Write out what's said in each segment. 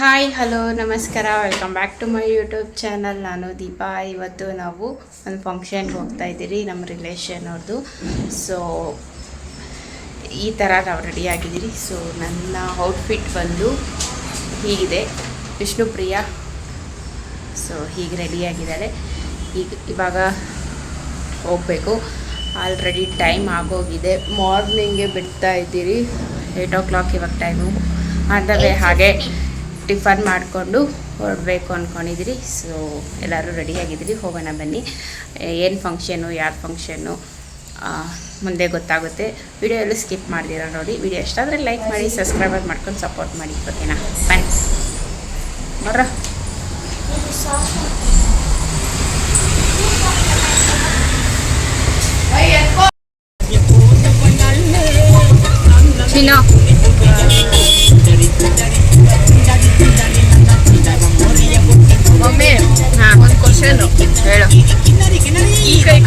Hi hello ನಮಸ್ಕಾರ. Welcome back to my YouTube channel ನಾನು ದೀಪಾ. ಇವತ್ತು ನಾವು ಒಂದು ಫಂಕ್ಷನ್ಗೆ ಹೋಗ್ತಾ ಇದ್ದೀರಿ ನಮ್ಮ ರಿಲೇಷನ್ ಅವ್ರದ್ದು ಸೊ ಈ ಥರ ನಾವು ರೆಡಿ ಆಗಿದ್ದೀರಿ. ಸೊ ನನ್ನ ಔಟ್ಫಿಟ್ ಬಂದು ಹೀಗಿದೆ. ವಿಷ್ಣುಪ್ರಿಯ ಸೊ ಹೀಗೆ ರೆಡಿಯಾಗಿದ್ದಾರೆ ಈಗ ಇವಾಗ ಹೋಗಬೇಕು. ಆಲ್ರೆಡಿ ಟೈಮ್ ಆಗೋಗಿದೆ. ಮಾರ್ನಿಂಗೇ ಬಿಡ್ತಾ ಇದ್ದೀರಿ. ಏಯ್ಟ್ ಓ ಕ್ಲಾಕ್ ಇವಾಗ ಟೈಮು ಅಂದರೆ ಹಾಗೆ ಟಿಫನ್ ಮಾಡಿಕೊಂಡು ಹೊರಡಬೇಕು ಅಂದ್ಕೊಂಡಿದ್ದೀರಿ ಸೊ ಎಲ್ಲರೂ ರೆಡಿಯಾಗಿದ್ದೀರಿ ಹೋಗೋಣ ಬನ್ನಿ. ಏನು ಫಂಕ್ಷನು ಯಾರು ಫಂಕ್ಷನ್ನು ಮುಂದೆ ಗೊತ್ತಾಗುತ್ತೆ. ವಿಡಿಯೋ ಎಲ್ಲ ಸ್ಕಿಪ್ ಮಾಡಿದಿರ ನೋಡಿ. ವಿಡಿಯೋ ಎಷ್ಟಾದರೆ ಲೈಕ್ ಮಾಡಿ ಸಬ್ಸ್ಕ್ರೈಬರ್ ಮಾಡ್ಕೊಂಡು ಸಪೋರ್ಟ್ ಮಾಡಿ. ಓಕೆನಾ ಬನ್ನಿ ಬರ್ರ. ಚಿನ್ನ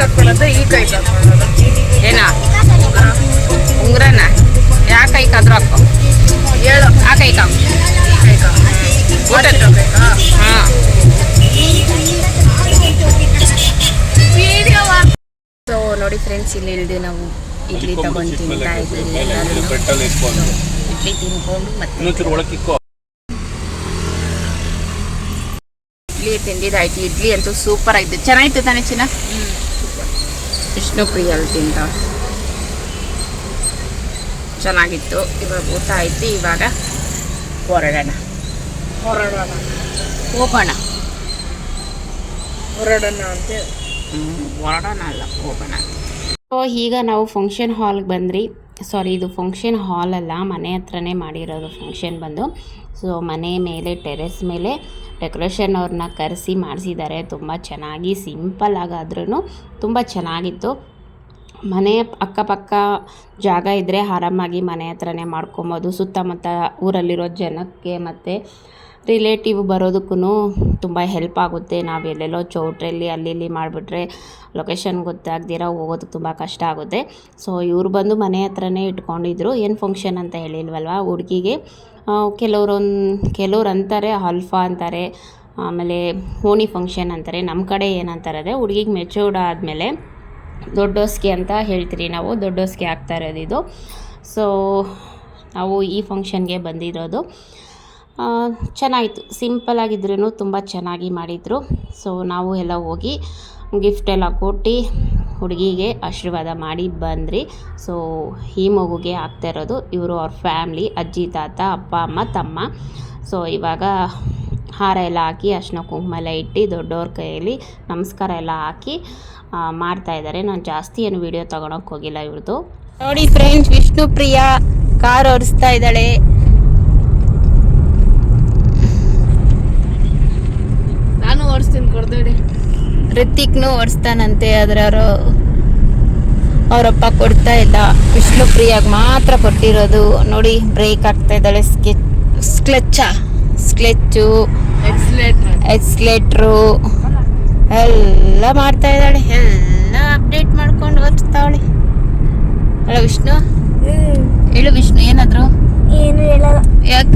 ಕೈ ಈ ಕೈ ಕಟ್ಕೊಳ್ಳೋದು ಏನ? ಉಂಗ್ರನ? ಯಾ ಕೈ ಕಾದ್ರೂ ಹಾಕೋ. ಹೇಳು. ಆ ಈ ಹಾಂ. ಸೊ ನೋಡಿ ಫ್ರೆಂಡ್ಸ್ ಇಲ್ಲಿ ಇಳಿದು ನಾವು ಇಡ್ಲಿ ತಗೊಂಡು ತಿಂತಾ ಇಡ್ಲಿ ತಿನ್ಕೊಂಡು ಮತ್ತೆ ಇಡ್ಲಿ ತಿಂದಿದ್ದಾಯ್ತು. ಇಡ್ಲಿ ಅಂತೂ ಸೂಪರ್ ಆಯ್ತು. ಚೆನ್ನಾಗಿತ್ತು ತಾನೇ ಚಿನ್ನ? ವಿಷ್ಣು ಪ್ರಿಯಲ್ ತಿಂದ ಚೆನ್ನಾಗಿತ್ತು. ಇವಾಗ ಊಟ ಆಯ್ತು ಇವಾಗ ಹೊರಡೋಣ. ಹೊರಡೋಣ. ಹೋಗೋಣ. ಹೊರಡೋಣ ಅಂತ ಹೊರಡೋಣ ಅಲ್ಲ ಹೋಗೋಣ ಸೊ ಈಗ ನಾವು ಫಂಕ್ಷನ್ ಹಾಲ್ಗೆ ಬಂದ್ರಿ. ಸಾರಿ ಇದು ಫಂಕ್ಷನ್ ಹಾಲ್ ಅಲ್ಲ ಮನೆ ಹತ್ರನೇ ಮಾಡಿರೋದು ಫಂಕ್ಷನ್ ಬಂದು. ಸೊ ಮನೆ ಮೇಲೆ ಟೆರೆಸ್ ಮೇಲೆ ಡೆಕೋರೇಷನ್ ಅವ್ರನ್ನ ಕರೆಸಿ ಮಾಡಿಸಿದ್ದಾರೆ. ತುಂಬ ಚೆನ್ನಾಗಿ ಸಿಂಪಲ್ ಆಗಾದ್ರೂ ತುಂಬ ಚೆನ್ನಾಗಿತ್ತು. ಮನೆ ಅಕ್ಕಪಕ್ಕ ಜಾಗ ಇದ್ದರೆ ಆರಾಮಾಗಿ ಮನೆ ಹತ್ರನೇ ಮಾಡ್ಕೊಬೋದು. ಸುತ್ತಮುತ್ತ ಊರಲ್ಲಿರೋ ಜನಕ್ಕೆ ಮತ್ತು ರಿಲೇಟಿವ್ ಬರೋದಕ್ಕೂ ತುಂಬ ಹೆಲ್ಪ್ ಆಗುತ್ತೆ. ನಾವು ಎಲ್ಲೆಲ್ಲೋ ಚೌಟ್ರಲ್ಲಿ ಅಲ್ಲಿ ಇಲ್ಲಿ ಮಾಡಿಬಿಟ್ರೆ ಲೊಕೇಶನ್ ಗೊತ್ತಾಗ್ದಿರ ಹೋಗೋದಕ್ಕೆ ತುಂಬ ಕಷ್ಟ ಆಗುತ್ತೆ. ಸೊ, ಇವರು ಬಂದು ಮನೆ ಹತ್ರನೇ ಇಟ್ಕೊಂಡಿದ್ರು. ಏನು ಫಂಕ್ಷನ್ ಅಂತ ಹೇಳಿಲ್ವಲ್ವ? ಹುಡುಗಿಗೆ ಕೆಲವ್ರೊಂದು ಕೆಲವ್ರು ಅಂತಾರೆ ಹಲ್ಫಾ ಅಂತಾರೆ, ಆಮೇಲೆ ಓಣಿ ಫಂಕ್ಷನ್ ಅಂತಾರೆ. ನಮ್ಮ ಕಡೆ ಏನಂತಾರೆ ಅದೇ ಹುಡುಗಿಗೆ ಮೆಚೂರ್ಡ್ ಆದಮೇಲೆ ದೊಡ್ಡೋಸ್ಗೆ ಅಂತ ಹೇಳ್ತೀರಿ ನಾವು. ದೊಡ್ಡೋಸ್ಗೆ ಆಗ್ತಾ ಇರೋದು ಇದು. ಸೊ, ನಾವು ಈ ಫಂಕ್ಷನ್ಗೆ ಬಂದಿರೋದು. ಆ, ಚೆನ್ನಾಗಿತ್ತು ಸಿಂಪಲ್ ಆಗಿದ್ರೂ ತುಂಬ ಚೆನ್ನಾಗಿ ಮಾಡಿದರು. ಸೊ ನಾವು ಎಲ್ಲ ಹೋಗಿ ಗಿಫ್ಟ್ ಎಲ್ಲ ಕೊಟ್ಟು ಹುಡುಗಿಗೆ ಆಶೀರ್ವಾದ ಮಾಡಿ ಬಂದ್ರಿ. ಸೊ ಈ ಮಗುಗೆ ಆಗ್ತಾ ಇರೋದು ಇವರು ಅವ್ರ ಫ್ಯಾಮ್ಲಿ ಅಜ್ಜಿ ತಾತ ಅಪ್ಪ ಅಮ್ಮ ತಮ್ಮ. ಸೊ ಇವಾಗ ಹಾರ ಎಲ್ಲ ಹಾಕಿ ಅರ್ಶಿನ ಕುಂಕುಮ ಎಲ್ಲ ಇಟ್ಟು ದೊಡ್ಡವ್ರ ಕೈಯಲ್ಲಿ ನಮಸ್ಕಾರ ಎಲ್ಲ ಹಾಕಿ ಮಾಡ್ತಾ ಇದ್ದಾರೆ. ನಾನು ಜಾಸ್ತಿ ಏನು ವಿಡಿಯೋ ತಗೊಳಕ್ಕೆ ಹೋಗಿಲ್ಲ ಇವ್ರದ್ದು ನೋಡಿ ಫ್ರೆಂಡ್ಸ್ ವಿಷ್ಣು ಪ್ರಿಯ ಕಾರ್ ಓಡಿಸ್ತಾ ಇದ್ದಾಳೆ ನಾನು ಕೊಡ್ಬೇಡಿ ಋತಿಕ್ನು ಓಡಿಸ್ತಾನಂತೆ ಆದರೆ ಅವರು ಅವರಪ್ಪ ಕೊಡ್ತಾ ಇಲ್ಲ ವಿಷ್ಣು ಫ್ರೀಯಾಗಿ ಮಾತ್ರ ಕೊಟ್ಟಿರೋದು. ನೋಡಿ ಬ್ರೇಕ್ ಆಗ್ತಾ ಇದ್ದಾಳೆ. ಸ್ಕೆಚ್ ಸ್ಕ್ಲೆಚ್ಚ ಸ್ಕ್ಲೆಚ್ಚು ಎಕ್ಸ್ಲೆಟ್ರು ಎಲ್ಲ ಮಾಡ್ತಾ ಇದ್ದಾಳೆ. ಎಲ್ಲ ಅಪ್ಡೇಟ್ ಮಾಡ್ಕೊಂಡು ಓದ್ತಾವಳೆ. ಅಲ್ಲ ವಿಷ್ಣು. ಹೇಳು ವಿಷ್ಣು ಏನಾದ್ರು? ಏನು ಹೇಳಲ್ಲ. ಯಾಕ?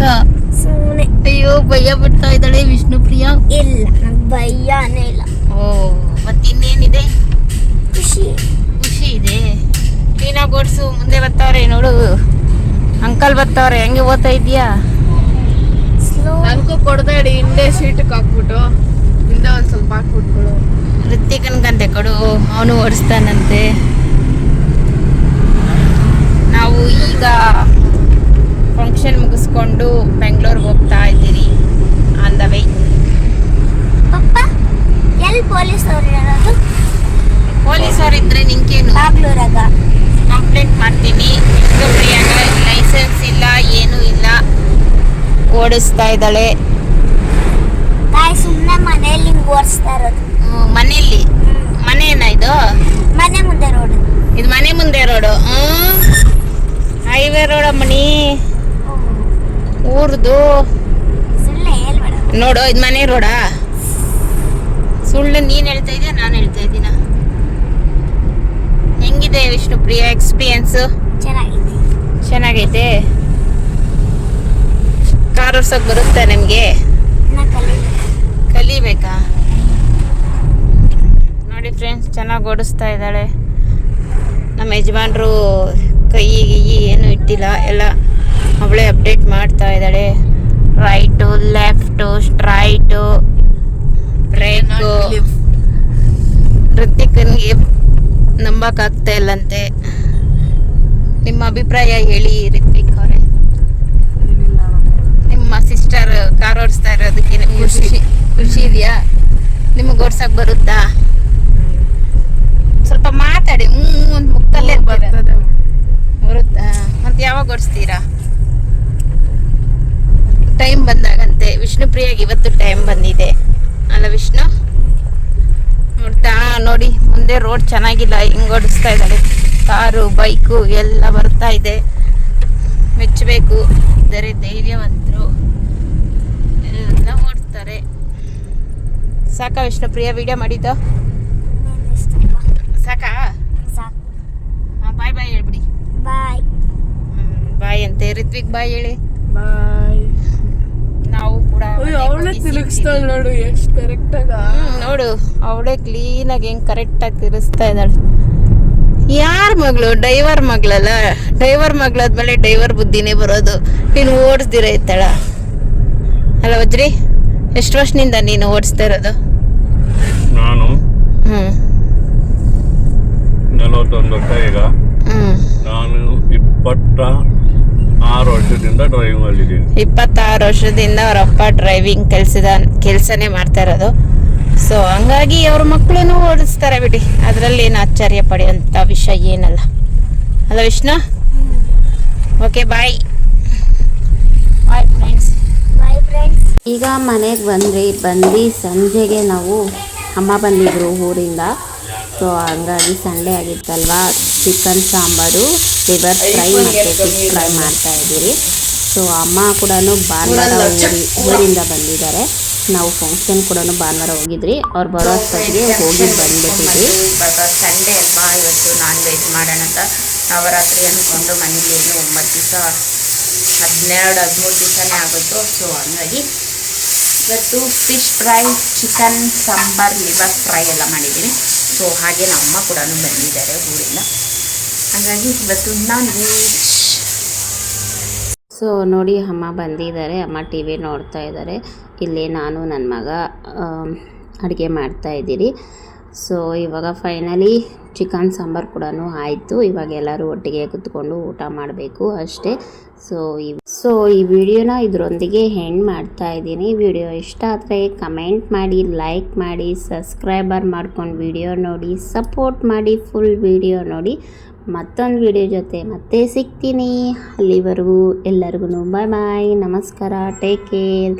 ಸುಮ್ಮನೆ ಅಯ್ಯೋ ಭಯ ಬಿಡ್ತಾ ಇದ್ದಾಳೆ ವಿಷ್ಣು ಪ್ರಿಯಾ. ಇಲ್ಲ ನಂಗೆ ಭಯನೇ ಇಲ್ಲ. ಓ ಮತ್ತಿನ್ನೇನಿದೆ? ಖುಷಿ. ಖುಷಿ ಇದೆ. ಕ್ಲೀನಾಗಿ ಗೋಡ್ಸು ಮುಂದೆ ಬರ್ತಾವ್ರೆ ನೋಡು. ಅಂಕಲ್ ಬರ್ತಾವ್ರೆ ಹೆಂಗೆ ಓದ್ತಾ ಇದೀಯಾ ಸ್ಲೋ ನನಗೂ ಕೊಡ್ಬೇಡಿ ಹಿಂದೆ ಸೀಟಿಗೆ ಹಾಕ್ಬಿಟ್ಟು. ಹಿಂದೆ ಒಂದು ಸ್ವಲ್ಪ ಹಾಕ್ಬಿಟ್ಕೊಳು ಋತಿಕನ್ಗಂತೆ ಕೊಡು ಅವನು ಓಡಿಸ್ತಾನಂತೆ ನಾವು ಈಗ ಫಂಕ್ಷನ್ ಮುಗಿಸ್ಕೊಂಡು ಬೆಂಗಳೂರಿಗೆ ಹೋಗ್ತಾ ಇದ್ದೀರಿ. ಆನ್ ದ ವೇ ಪಪ್ಪ ಎಲ್ಲಿ ಪೊಲೀಸ್ ಅವ್ರು ಇರೋದು? ಪೊಲೀಸವ್ರು ಇದ್ರೆ ನಿಂಗೇನು? ಬಾಗ್ಲೂರಾಗ ಕಂಪ್ಲೇಂಟ್ ಮಾಡ್ತೀನಿ. ಪ್ರಿಯಾಗ ಲೈಸೆನ್ಸ್ ಇಲ್ಲ ಏನೂ ಇಲ್ಲ. ಓಡಿಸ್ತಾ ಇದ್ದಾಳೆ. ತಾಯಿ ಸುಮ್ಮನೆ ಮನೆಯಲ್ಲಿ ಓಡಿಸ್ತಾ ಇರೋದು. ಮನೆಯಲ್ಲಿ? ಮನೆ ಇದು? ಮನೆ ಮುಂದೆ ರೋಡ್. ಇದು ಮನೆ ಮುಂದೆ ರೋಡು. ಹೈವೇ ರೋಡ ಮನಿ ಊರ್ದು? ನೋಡು ಇದು ಮನೆ ರೋಡಾ. ಸುಳ್ಳು ನೀನು ಹೇಳ್ತಾ ಇದೀಯ ನಾನು ಹೇಳ್ತಾ ಇದ್ದೀನ? ಹೆಂಗಿದೆ ವಿಷ್ಣು ಪ್ರಿಯ ಎಕ್ಸ್ಪೀರಿಯನ್ಸ್ ಚೆನ್ನಾಗಿದೆ ಚೆನ್ನಾಗೈತೆ? ಕಾರ್ ಓಡ್ಸಕ್ ಬರುತ್ತೆ ನಿಮಗೆ? ಕಲಿಬೇಕು. ನೋಡಿ ಫ್ರೆಂಡ್ಸ್ ಚೆನ್ನಾಗಿ ಓಡಿಸ್ತಾ ಇದ್ದಾಳೆ. ನಮ್ಮ ಯಜಮಾನ್ರು ಕೈ ಏನು ಎಲ್ಲ ಅವಳೇ ಅಪ್ಡೇಟ್ ಮಾಡ್ತಾ ಇದ್ದಾಳೆ. ರೈಟು ಲೆಫ್ಟು ಸ್ಟ್ರೈಟು ಬ್ರೇಕು ಋತಿಕನ್ಗೆ ನಂಬಕ್ಕಾಗ್ತಾ ಇಲ್ಲಂತೆ. ನಿಮ್ಮ ಅಭಿಪ್ರಾಯ ಹೇಳಿ ರಿತ್ವಿಕ್ ಅವರೇ. ನಿಮ್ಮ ಸಿಸ್ಟರ್ ಕಾರ್ ಓಡಿಸ್ತಾ ಇರೋದಕ್ಕೆ ನಿಮ್ಗೆ ಖುಷಿ ಖುಷಿ. ಇದೆಯಾ? ನಿಮಗೆ ಓಡ್ಸಕ್ ಬರುತ್ತಾ? ಸ್ವಲ್ಪ ಮಾತಾಡಿ. ಹ್ಞೂ ಒಂದು ಮುಖದಲ್ಲೇ ಇರ್ತೀರ. ಬರುತ್ತಾ? ಮತ್ತೆ ಯಾವಾಗ ಓಡಿಸ್ತೀರಾ ಟೈಮ್ ವಿಷ್ಣುಪ್ರಿಯಾಗೆ ಇವತ್ತು ಟೈಮ್ ಬಂದಿದೆ. ಅಲ್ಲ ವಿಷ್ಣು? ನೋಡ್ತಾ ನೋಡಿ ಮುಂದೆ ರೋಡ್ ಚೆನ್ನಾಗಿಲ್ಲ ಹಿಂಗ್ ಓಡಿಸ್ತಾ ಇದ್ದಾರೆ ಕಾರು ಬೈಕು ಎಲ್ಲ ಬರ್ತಾ ಇದೆ. ಮೆಚ್ಚಬೇಕು. ಇದರೆ ಧೈರ್ಯವಂತರು. ಎಲ್ಲ ಓಡ್ತಾರೆ ಸಾಕಾ ವಿಷ್ಣು ಪ್ರಿಯ ವಿಡಿಯೋ ಮಾಡಿದ್ದು? ಸಾಕಾ? ಸಾಕು. ಬಾಯ್ ಬಾಯ್ ಹೇಳ್ಬಿಡಿ. ಬಾಯ್ ಬಾಯ್ ಅಂತೆ. ರಿತ್ವಿಕ್ ಬಾಯ್ ಹೇಳಿ ಬಾಯ್ ನಾವು ಕೂಡ ಅಯ್ಯೋ ಮನೆಗ್ ಅವಳೇ ತಿರುಗಿಸ್ತಾಳೆ ನೋಡು ಎಷ್ಟು ಕರೆಕ್ಟ್ ಆಗ. ಹ್ಮ್, ನೋಡು ಅವಳೇ ಕ್ಲೀನಾಗಿ ಹೆಂಗ್ ಕರೆಕ್ಟಾಗಿ ತಿರ್ಸ್ತಾ ಇದ್ದಾಳೆ. ಯಾರ ಮಗಳು? ಡೈವರ್ ಮಗಳಲ್ಲ? ಡೈವರ್ ಮಗಳಾದ್ಮೇಲೆ ಡೈವರ್ ಬುದ್ಧಿನೇ ಬರೋದು. ನೀನು ಓಡಿಸ್ದಿರ ಇತ್ತಾಳ ಅಲ್ಲ ವಜ್ರಿ ಎಷ್ಟು ವರ್ಷದಿಂದ ನೀನು ಓಡಿಸ್ತಾ ಇರೋದು? ನಾನು? ಹ್ಮ್. ನಲವತ್ತೊಂದು ವರ್ಷ ಈಗ. ಹ್ಮ್. ನಾನು ಇಪ್ಪತ್ತ ಆರು ವರ್ಷದಿಂದ ಡ್ರೈವಿಂಗ್ ಅಲ್ಲಿದ್ದೀನಿ ಇಪ್ಪತ್ತಾರು ವರ್ಷದಿಂದ ಅವ್ರ ಅಪ್ಪ ಡ್ರೈವಿಂಗ್ ಕೆಲಸದ ಕೆಲಸನೇ ಮಾಡ್ತಾ ಇರೋದು. ಸೊ ಹಂಗಾಗಿ ಅವ್ರ ಮಕ್ಕಳನ್ನು ಓಡಿಸ್ತಾರೆ ಬಿಡಿ. ಅದರಲ್ಲಿ ಏನು ಆಶ್ಚರ್ಯ ಪಡೆಯುವಂತ ವಿಷಯ ಏನಲ್ಲ. ಅಲ್ಲ Vishnu? Okay bye bye friends bye friends ಈಗ ಮನೆಗೆ ಬಂದ್ರಿ ಬಂದು ಸಂಜೆಗೆ ನಾವು ಅಮ್ಮ ಬಂದಿದ್ರು ಊರಿಂದ. ಸೊ ಹಂಗಾಗಿ ಸಂಡೇ ಆಗಿತ್ತಲ್ವಾ? ಚಿಕನ್ ಸಾಂಬಾರು ಲಿವರ್ ಫ್ರೈ ಮತ್ತು ಫಿಶ್ ಫ್ರೈ ಮಾಡ್ತಾ ಇದ್ದೀರಿ. ಸೊ ಅಮ್ಮ ಕೂಡ ಭಾನುವಾರ ಊರಿ ಊರಿಂದ ಬಂದಿದ್ದಾರೆ. ನಾವು ಫಂಕ್ಷನ್ ಕೂಡ ಭಾನುವಾರ ಹೋಗಿದ್ರಿ. ಅವ್ರು ಬರೋ ಅಷ್ಟೊತ್ತಿಗೆ ಹೋಗಿ ಬಂದ್ಬಿಟ್ಟಿದ್ವಿ ಇವಾಗ ಸಂಡೇ ಅಲ್ವಾ? ಇವತ್ತು ನಾನ್ ವೆಜ್ ಮಾಡೋಣ ಅಂತ ನವರಾತ್ರಿ ಅಂದ್ಕೊಂಡು ಮನೇಲಿ ಏನು ಒಂಬತ್ತು ದಿವಸ ಹದಿನೆರಡು ಹದಿಮೂರು ದಿವಸನೇ ಆಗುತ್ತೋ ಸೊ ಹಂಗಾಗಿ ಇವತ್ತು fish fry chicken sambar liver fry ಎಲ್ಲ ಮಾಡಿದ್ದೀನಿ. ಸೊ ಹಾಗೆ ನಮ್ಮ ಕೂಡ ಬಂದಿದ್ದಾರೆ ಊರಿಂದ. ಹಾಗಾಗಿ ಇವತ್ತು ನಾನು ವೆಜ್ ಸೊ ನೋಡಿ, ಅಮ್ಮ ಬಂದಿದ್ದಾರೆ. ಅಮ್ಮ ಟಿ ವಿ ನೋಡ್ತಾ ಇದ್ದಾರೆ. ಇಲ್ಲಿ ನಾನು ನನ್ನ ಮಗ ಅಡುಗೆ ಮಾಡ್ತಾ ಇದ್ದೀರಿ. ಸೊ ಇವಾಗ ಫೈನಲಿ ಚಿಕನ್ ಸಾಂಬಾರು ಕೂಡ ಆಯಿತು. ಇವಾಗ ಎಲ್ಲರೂ ಒಟ್ಟಿಗೆ ಕುತ್ಕೊಂಡು ಊಟ ಮಾಡಬೇಕು ಅಷ್ಟೇ. ಸೊ ಈ ಸೊ ಈ ವಿಡಿಯೋನ ಇದರೊಂದಿಗೆ ಹೆಂಡ್ ಮಾಡ್ತಾ ಇದ್ದೀನಿ. ವಿಡಿಯೋ ಇಷ್ಟ ಆದರೆ ಕಮೆಂಟ್ ಮಾಡಿ ಲೈಕ್ ಮಾಡಿ ಸಬ್ಸ್ಕ್ರೈಬರ್ ಮಾಡ್ಕೊಂಡು ವಿಡಿಯೋ ನೋಡಿ ಸಪೋರ್ಟ್ ಮಾಡಿ ಫುಲ್ ವಿಡಿಯೋ ನೋಡಿ. ಮತ್ತೊಂದು ವಿಡಿಯೋ ಜೊತೆ ಮತ್ತೆ ಸಿಗ್ತೀನಿ. ಅಲ್ಲಿವರೆಗೂ ಎಲ್ಲರಿಗೂ ಬಾಯ್ ಬಾಯ್ ನಮಸ್ಕಾರ. Take care